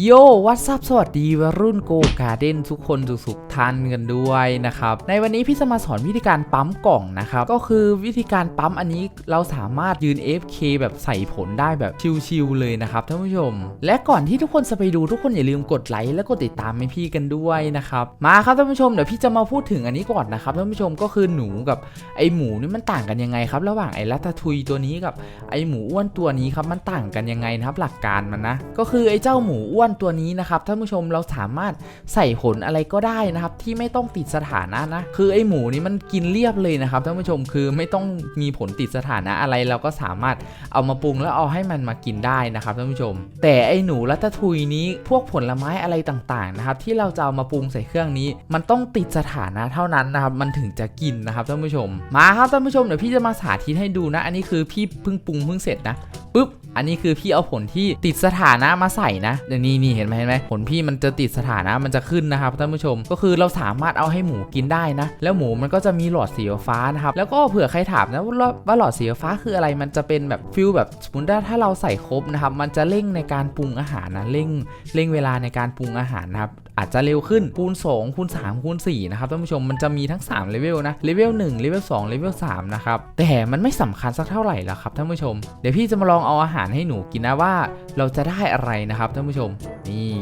โยวัตซับสวัสดีวัยรุ่นโกการ์เด้นทุกคนสุขๆทันกันด้วยนะครับ ในวันนี้พี่จะมาสอนวิธีการปั๊มกล่องนะครับ ก็คือวิธีการปั๊มอันนี้เราสามารถยืน FK แบบใส่ผลได้แบบชิลๆเลยนะครับท่านผู้ชม และก่อนที่ทุกคนจะไปดูทุกคนอย่าลืมกดไลค์และกดติดตามให้พี่กันด้วยนะครับ มาครับท่านผู้ชมเดี๋ยวพี่จะมาพูดถึงอันนี้ก่อนนะครับท่านผู้ชมก็คือหนูกับไอหมูนี่มันต่างกันยังไงครับระหว่างไอลัตาทุยตัวนี้กับไอหมูอ้วนตัวนี้ครับมันต่างกันยังไงนะครับหลักการมันนะก็คือไอเจ้าหมูอ้วนตัวนี้นะครับท่านผู้ชมเราสามารถใส่ผลอะไรก็ได้นะครับที่ไม่ต้องติดสถานะนะคือไอหมูนี้มันกินเรียบเลยนะครับท่านผู้ชมคือไม่ต้องมีผลติดสถานะอะไรเราก็สามารถเอามาปรุงแล้วเอาให้มันมากินได้นะครับท่านผู้ชม แต่ไอหนูรัตทุยนี้พวกผลไม้อะไรต่างๆนะครับที่เราจะเอามาปรุงใส่เครื่องนี้ มันต้องติดสถานะเท่านั้นนะครับมันถึงจะกินนะครับท่านผู้ชม มาครับท่านผู้ชมเดี๋ยวพี่จะมาสาธิตให้ดูนะ อันนี้คือพี่เพิ่งปรุงเพิ่งเสร็จนะปุ๊บ อันนี้คือพี่เอาผลที่ติดสถานะมาใส่นะเดี๋ยวนี้นี่เห็นไหมเห็นไหมผลพี่มันจะติดสถานะมันจะขึ้นนะครับท่านผู้ชม ก็คือเราสามารถเอาให้หมูกินได้นะ แล้วหมูมันก็จะมีหลอดสีฟ้านะครับแล้วก็เผื่อใครถามนะว่าหลอดสีฟ้าคืออะไรมันจะเป็นแบบฟิลแบบสมมติว่าถ้าเราใส่ครบนะครับมันจะเร่งในการปรุงอาหารนะเร่งเร่งเวลาในการปรุงอาหารนะครับอาจจะเร็วขึ้นคูณ2คูณ3คูณ4นะครับท่านผู้ชมมันจะมีทั้ง3เลเวลนะเลเวล1เลเวล2เลเวล3นะครับแต่มันไม่สำคัญสักเท่าไหร่แล้วครับท่านผู้ชมเดี๋ยวพี่จะมาลองเอาอาหารให้หนูกินนะว่า เราจะได้อะไรนะครับท่านผู้ชมนี่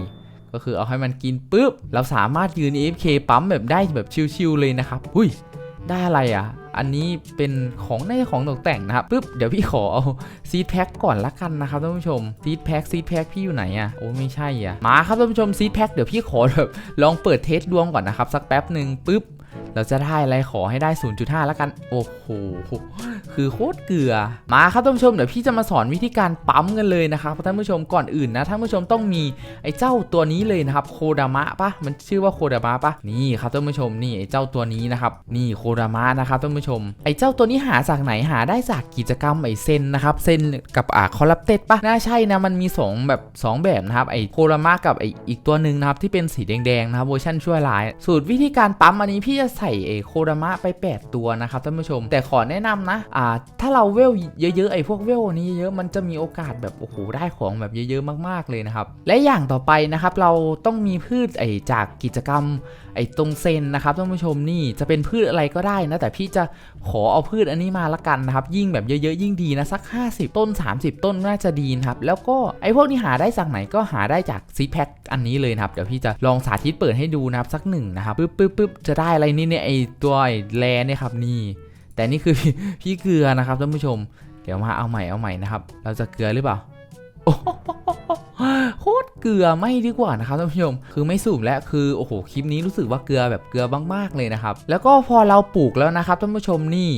ก็คือเอาให้มันกินปุ๊บ เราสามารถยืน AFK ปั๊มแบบได้แบบชิวๆเลยนะครับ หุ้ย ได้อะไรอะ อันนี้เป็นของในของตกแต่งนะครับปุ๊บเดี๋ยวพี่ขอเอาซีดแพ็คก่อนละกันนะครับท่านผู้ชมซีดแพ็คซีดแพ็คพี่อยู่ไหนอะโอ้ไม่ใช่อะมาครับท่านผู้ชมซีดแพ็คเดี๋ยวพี่ขอแบบลองเปิดเทสดวงก่อนนะครับสักแป๊บหนึ่งปุ๊บเราจะได้อะไรขอให้ได้ 0.5 แล้วกัน โอ้โห คือโคตรเกลือ มาครับท่านผู้ชมเดี๋ยวพี่จะมาสอนวิธีการปั๊มกันเลยนะครับท่านผู้ชมก่อนอื่นนะท่านผู้ชมต้องมีไอ้เจ้าตัวนี้เลยนะครับโคดามะปะมันชื่อว่าโคดามะปะนี่ครับท่านผู้ชมนี่ไอ้เจ้าตัวนี้นะครับนี่โคดามะนะครับท่านผู้ชม ไอ้เจ้าตัวนี้หาจากไหนหาได้จากกิจกรรมไอ้เซนนะครับเซนกับอ่าคอลลัปเต็ดปะน่าใช่นะมันมี 2 แบบ 2 แบบนะครับไอ้โคดามะกับไอ้อีกตัวหนึ่งนะครับที่เป็นสีแดงๆนะครับเวอร์ชันช่วยลาย สูตรวิธีการปั๊มอันนี้พี่จะใส่ไอ้โคดามะไป 8 ตัวนะครับท่านผู้ชม แต่ขอแนะนำนะอ่าถ้าเราเวลเยอะๆไอ้พวกเวลนี้เยอะๆมันจะมีโอกาสแบบโอ้โหได้ของแบบเยอะๆมากๆเลยนะครับ และอย่างต่อไปนะครับเราต้องมีพืชไอ้จากกิจกรรมไอ้ตรงเซนนะครับท่านผู้ชมนี่จะเป็นพืชอะไรก็ได้นะแต่พี่จะขอเอาพืชอันนี้มาละกันนะครับ ยิ่งแบบเยอะๆยิ่งดีนะสัก 50 ต้น 30 ต้นน่าจะดีนะครับแล้วก็ไอ้พวกนี้หาได้จากไหนก็หาได้จากซีแพ็คอันนี้เลยนะครับเดี๋ยวพี่จะลองสาธิตเปิดให้ดูนะครับสักหนึ่งนะครับปึ๊บปึ๊บปึ๊บจะได้อะไรนี่เนี่ยไอ้ตัวไอ้แลเนี่ยครับนี่ แต่นี่คือพี่เกลือนะครับท่านผู้ชม เดี๋ยวมาเอาใหม่เอาใหม่นะครับ เราจะเกลือหรือเปล่าโอ้โหโคตรเกลือไม่ดีกว่านะครับท่านผู้ชม คือไม่สูบแล้วคือโอ้โหคลิปนี้รู้สึกว่าเกลือแบบเกลือมากๆเลยนะครับ แล้วก็พอเราปลูกแล้วนะครับท่านผู้ชมนี่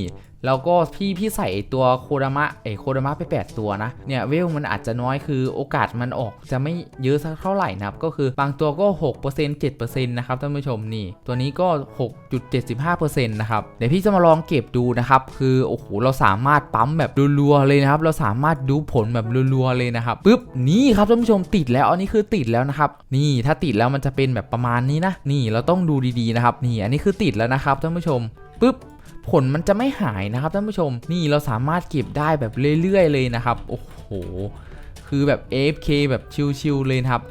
แล้วก็พี่พี่ใส่ตัวโคดามะเอโคดามะไป 8 ตัวนะ เนี่ยเวลมันอาจจะน้อยคือโอกาสมันออกจะไม่เยอะสักเท่าไหร่นะครับ ก็คือบางตัวก็ 6% 7%นะครับท่านผู้ชมนี่ ตัวนี้ก็ 6.75%นะครับเดี๋ยวพี่จะมาลองเก็บดูนะครับ คือโอ้โหเราสามารถปั๊มแบบรัวๆเลยนะครับ เราสามารถดูผลแบบรัวๆเลยนะครับปุ๊บนี่ครับท่านผู้ชมติดแล้วอันนี้คือติดแล้วนะครับ นี่ถ้าติดแล้วมันจะเป็นแบบประมาณนี้นะ นี่เราต้องดูดีๆนะครับ นี่อันนี้คือติดแล้วนะครับท่านผู้ชมปุ๊บ ผลมันจะไม่หายนะครับท่านผู้ชม นี่เราสามารถเก็บได้แบบเรื่อยๆเลยนะครับ โอ้โห คือแบบ AFK แบบชิลๆเลยนะครับ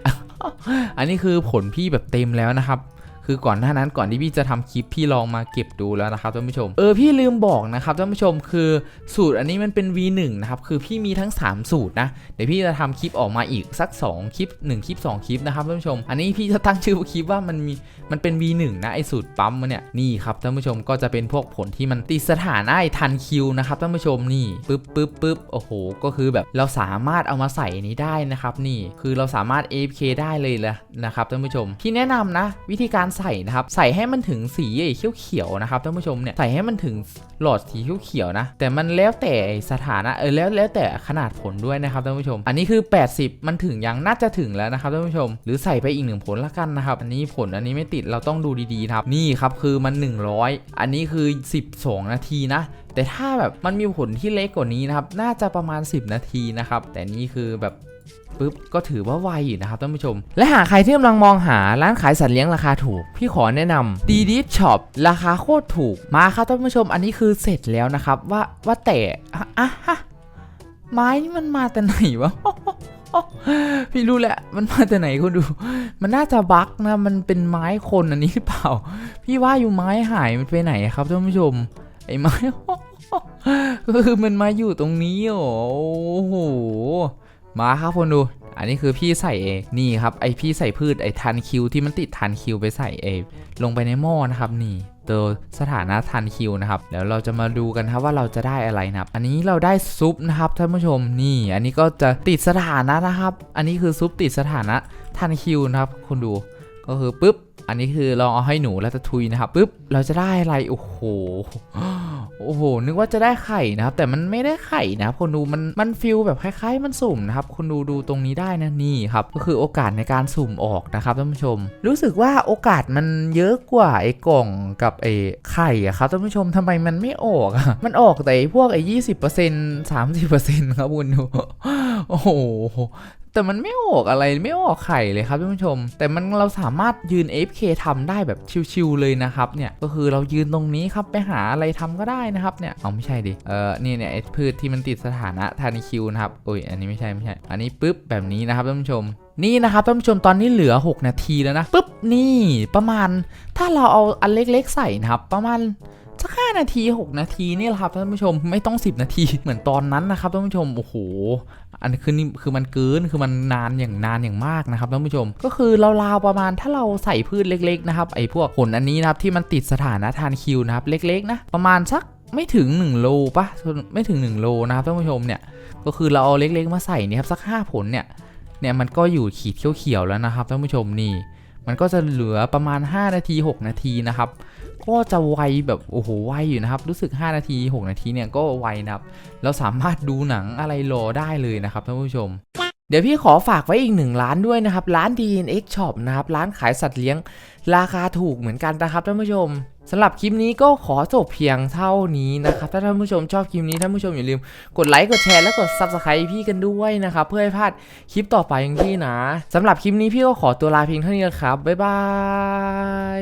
อันนี้คือผลพี่แบบเต็มแล้วนะครับ คือก่อนหน้านั้นก่อนที่พี่จะทำคลิปพี่ลองมาเก็บดูแล้วนะครับท่านผู้ชม เออพี่ลืมบอกนะครับท่านผู้ชมคือสูตรอันนี้มันเป็น V1 นะครับคือพี่มีทั้ง 3 สูตรนะเดี๋ยวพี่จะทำคลิปออกมาอีกสัก 2 คลิป 1 คลิป 2 คลิปนะครับท่านผู้ชม อันนี้พี่จะตั้งชื่อคลิปว่ามันมีมันเป็น V1 นะไอสูตรปั๊มมันเนี่ยนี่ครับท่านผู้ชมก็จะเป็นพวกผลที่มันติดสถานะไอทันคิวนะครับท่านผู้ชมนี่ปึ๊บปึ๊บปึ๊บโอ้โห ก็คือแบบเราสามารถเอามาใส่นี้ได้นะครับนี่คือเราสามารถ AFK ได้เลยละนะครับท่านผู้ชมพี่แนะนำนะ วิธีการใใส่นะครับ ใส่ให้มันถึงสีไอ้เขียวๆนะครับท่านผู้ชมเนี่ยใส่ให้มันถึงหลอดสีเขียวๆนะ แต่มันแล้วแต่สถานะเออแล้วแล้วแต่ขนาดผลด้วยนะครับท่านผู้ชม อันนี้คือ 80 มันถึงยังน่าจะถึงแล้วนะครับท่านผู้ชม หรือใส่ไปอีกหนึ่งผลละกันนะครับ อันนี้ผลอันนี้ไม่ติดเราต้องดูดีๆครับ นี่ครับคือมัน 100 อันนี้คือ 12 นาทีนะแต่ถ้าแบบมันมีผลที่เล็กกว่านี้นะครับ น่าจะประมาณ 10 นาทีนะครับ แต่นี่คือแบบ ปุ๊บก็ถือว่าไวอยู่นะครับท่านผู้ชม และหากใครที่กำลังมองหาร้านขายสัตว์เลี้ยงราคาถูก พี่ขอแนะนำดีดิช็อปราคาโคตรถูกมาครับท่านผู้ชม อันนี้คือเสร็จแล้วนะครับว่าว่าแต่อะฮะไม้นี่มันมาแต่ไหนวะพี่รู้แหละมันมาจากไหนคุณดู มันน่าจะบั๊กนะมันเป็นไม้คนอันนี้หรือเปล่า พี่ว่าอยู่ไม้หายมันไปไหนครับท่านผู้ชม ไอ้ไม้ก็คือมันมาอยู่ตรงนี้โอ้โห มาครับคนดูอันนี้คือพี่ใส่เองนี่ครับไอพี่ใส่พืชไอทันคิวที่มันติดทันคิวไปใส่เองลงไปในหม้อนะครับนี่ตัวสถานะทันคิวนะครับเดี๋ยวเราจะมาดูกันครับว่าเราจะได้อะไรนะครับ อันนี้เราได้ซุปนะครับท่านผู้ชมนี่ อันนี้ก็จะติดสถานะนะครับ อันนี้คือซุปติดสถานะทันคิวนะครับคุณดูก็คือปุ๊บ อันนี้คือลองเอาให้หนูแล้วจะทุยนะครับปุ๊บเราจะได้อะไรโอ้โหโอ้โหนึกว่าจะได้ไข่นะครับ แต่มันไม่ได้ไข่นะครับคนดูมันมันฟิลแบบคล้ายๆ มันสุ่มนะครับคนดูดูตรงนี้ได้นะนี่ครับก็คือโอกาสในการสุ่มออกนะครับท่านผู้ชม รู้สึกว่าโอกาสมันเยอะกว่าไอ้กล่องกับไอ้ไข่อะครับท่านผู้ชมทำไมมันไม่ออกอะมันออกแต่ไอ้พวกไอ้ยี่สิบเปอร์เซ็นต์สามสิบเปอร์เซ็นต์ครับคุณดูโอ้โห แต่มันไม่ออกอะไรไม่ออกไข่เลยครับท่านผู้ชม แต่มันเราสามารถยืน AFK ทำได้แบบชิวๆเลยนะครับเนี่ยก็คือเรายืนตรงนี้ครับไปหาอะไรทำก็ได้นะครับเนี่ยเอาไม่ใช่ดิเออนี่เนี่ยพืชที่มันติดสถานะทานิคิวนะครับโอ้ยอันนี้ไม่ใช่ไม่ใช่ อันนี้ปุ๊บแบบนี้นะครับท่านผู้ชมนี่นะครับท่านผู้ชมตอนนี้เหลือ 6 นาทีแล้วนะปุ๊บนี่ประมาณ ถ้าเราเอาอันเล็กๆใส่นะครับประมาณ สักห้านาที 6 นาทีนี่แหละครับท่านผู้ชมไม่ต้อง 10 นาทีเหมือนตอนนั้นนะครับท่านผู้ชมโอ้โหอันนี้คือนี่คือมันเกินคือมันนานอย่างนานอย่างมากนะครับท่านผู้ชม ก็คือราวๆประมาณถ้าเราใส่พืชเล็กๆนะครับไอ้พวกผลอันนี้นะครับที่มันติดสถานะทานคิวนะครับเล็กๆนะประมาณสักไม่ถึง 1 โลปะไม่ถึง 1 โลนะครับท่านผู้ชมเนี่ยก็คือเราเอาเล็กๆ มาใส่นี่ครับสัก 5 ผลเนี่ยเนี่ยมันก็อยู่ขีดเขียวๆแล้วนะครับท่านผู้ชมนี่มันก็จะเหลือประมาณ 5 นาที 6 นาทีนะครับ ก็จะไวแบบโอ้โหไวอยู่นะครับ รู้สึก 5 นาที 6 นาทีเนี่ยก็ไวนะครับเราสามารถดูหนังอะไรรอได้เลยนะครับท่านผู้ชมเดี๋ยวพี่ขอฝากไว้อีกหนึ่งร้านด้วยนะครับ ร้าน DNX Shop นะครับ ร้านขายสัตว์เลี้ยงราคาถูกเหมือนกันนะครับท่านผู้ชมสำหรับคลิปนี้ก็ขอจบเพียงเท่านี้นะครับ ถ้าท่านผู้ชมชอบคลิปนี้ท่านผู้ชมอย่าลืมกดไลค์กดแชร์และกด Subscribe พี่กันด้วยนะครับ เพื่อให้พลาดคลิปต่อไปของที่นะสำหรับคลิปนี้พี่ก็ขอตัวลาเพียงเท่านี้นะครับบ๊ายบาย